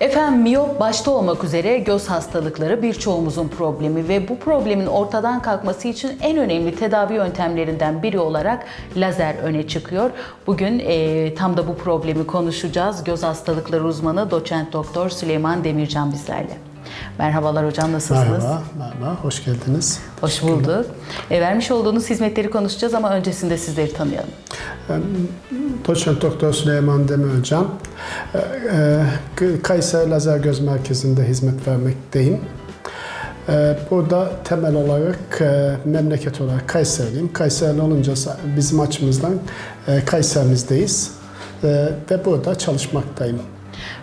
Efendim miyop başta olmak üzere göz hastalıkları birçoğumuzun problemi ve bu problemin ortadan kalkması için en önemli tedavi yöntemlerinden biri olarak lazer öne çıkıyor. Bugün eee, tam da bu problemi konuşacağız. Göz hastalıkları uzmanı doçent doktor Süleyman Demircan bizlerle. Merhabalar hocam nasılsınız? Merhaba, merhaba, hoş geldiniz. Hoş bulduk. E, vermiş olduğunuz hizmetleri konuşacağız ama öncesinde sizleri tanıyalım. Doçent Doktor Süleyman Demircan, Ee, e, Kayseri Lazer Göz Merkezi'nde hizmet vermekteyim. Ee, Burada temel olarak e, memleket olarak Kayseriliyim. Kayserili olunca bizim açımızdan e, Kayserimizdeyiz ve burada çalışmaktayım.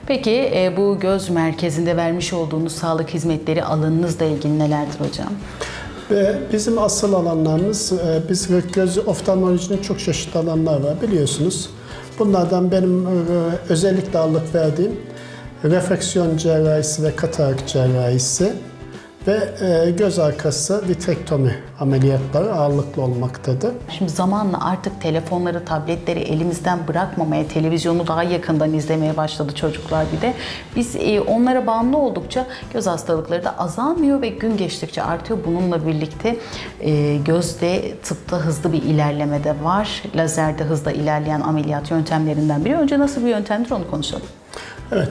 Peki e, bu göz merkezinde vermiş olduğunuz sağlık hizmetleri alanınızla ilgili nelerdir hocam? Bizim asıl alanlarımız, e, biz göz oftalmolojinin çok çeşitli alanlar var biliyorsunuz. Bunlardan benim e, özellikle ağırlık verdiğim refraksiyon cerrahisi ve katarak cerrahisi ve e, göz arkası vitrektomi ameliyatları ağırlıklı olmaktadır. Şimdi zamanla artık telefonları, tabletleri elimizden bırakmamaya, televizyonu daha yakından izlemeye başladı çocuklar bir de. Biz e, onlara bağımlı oldukça göz hastalıkları da azalmıyor ve gün geçtikçe artıyor. Bununla birlikte e, gözde tıpta hızlı bir ilerleme de var. Lazerde hızla ilerleyen ameliyat yöntemlerinden biri. Önce nasıl bir yöntemdir onu konuşalım. Evet.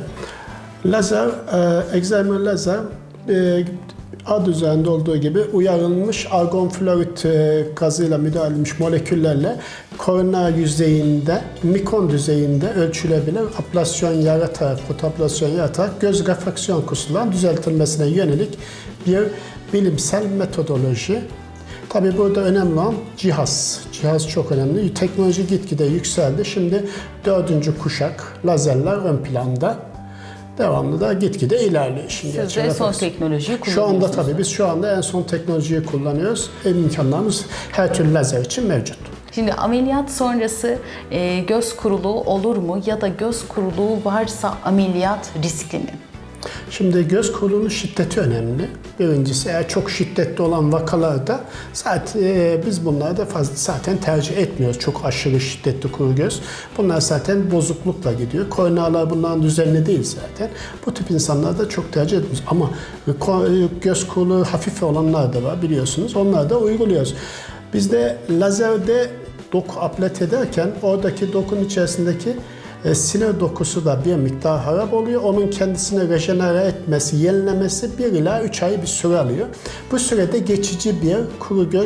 Lazer, e, egzamer lazer e, adı üzerinde olduğu gibi uyarılmış argon florit e, gazıyla müdahale edilmiş moleküllerle kornea yüzeyinde, mikron düzeyinde ölçülebilir ablasyon yaratarak, fotoablasyon yaratarak göz refraksiyon kusurlarının düzeltilmesine yönelik bir bilimsel metodoloji. Tabii burada önemli olan cihaz. Cihaz çok önemli. Teknoloji gitgide yükseldi. Şimdi dördüncü kuşak lazerler ön planda. Devamlı da gitgide ilerliyor işin Siz de son teknolojiyi Şu anda kullanıyorsunuz. tabii biz şu anda en son teknolojiyi kullanıyoruz. İmkanlarımız her türlü lazer için mevcut. Şimdi ameliyat sonrası e, göz kuruluğu olur mu ya da göz kuruluğu varsa ameliyat riskli mi? Şimdi göz kuruluğunun şiddeti önemli. Birincisi eğer çok şiddetli olan vakalarda zaten e, biz bunları da fazla zaten tercih etmiyoruz. Çok aşırı şiddetli kuru göz. Bunlar zaten bozuklukla gidiyor. Kornealar bunların düzenli değil zaten. Bu tip insanlar da çok tercih etmiyoruz. Ama e, e, göz kuruluğu hafif olanlar da var biliyorsunuz. Onları da uyguluyoruz. Bizde lazerde doku aplet ederken oradaki dokunun içerisindeki e, sinir dokusu da bir miktar harap oluyor. Onun kendisini rejenere etmesi, yenilemesi 1 ila 3 ay bir süre alıyor. Bu sürede geçici bir kuru göz